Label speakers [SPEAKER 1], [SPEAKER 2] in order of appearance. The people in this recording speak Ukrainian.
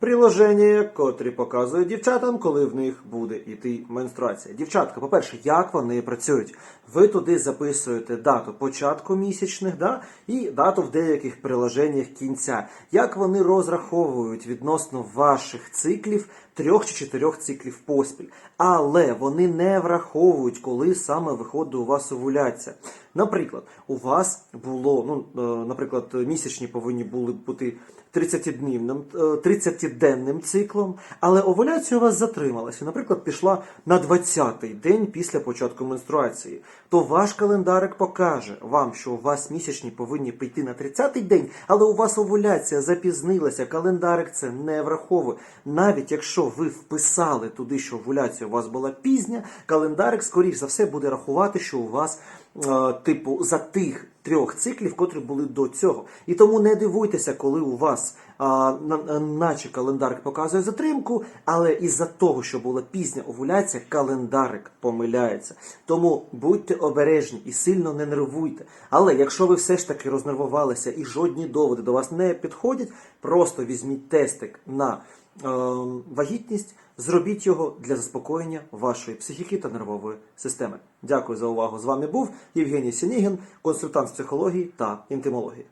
[SPEAKER 1] Приложення, котрі показують дівчатам, коли в них буде йти менструація. Дівчатка, по-перше, як вони працюють? Ви туди записуєте дату початку місячних, да? і дату в деяких приложеннях кінця. Як вони розраховують відносно ваших циклів, трьох чи чотирьох циклів поспіль. Але вони не враховують, коли саме виходить у вас овуляція. Наприклад, у вас було, ну, е, наприклад, місячні повинні були бути 30-днівним, е, 30-денним циклом, але овуляція у вас затрималася. Наприклад, пішла на 20-й день після початку менструації. То ваш календарик покаже вам, що у вас місячні повинні прийти на 30-й день, але у вас овуляція запізнилася. Календарик це не враховує. Навіть якщо ви вписали туди, що овуляція у вас була пізня, календарик, скоріш за все, буде рахувати, що у вас е, типу за тих трьох циклів, котрі були до цього. І тому не дивуйтеся, коли у вас а, на- наче календарик показує затримку, але із-за того, що була пізня овуляція, календарик помиляється. Тому будьте обережні і сильно не нервуйте. Але якщо ви все ж таки рознервувалися і жодні доводи до вас не підходять, просто візьміть тестик на вагітність, зробіть його для заспокоєння вашої психіки та нервової системи. Дякую за увагу. З вами був Євгеній Сінігін, консультант з психології та інтимології.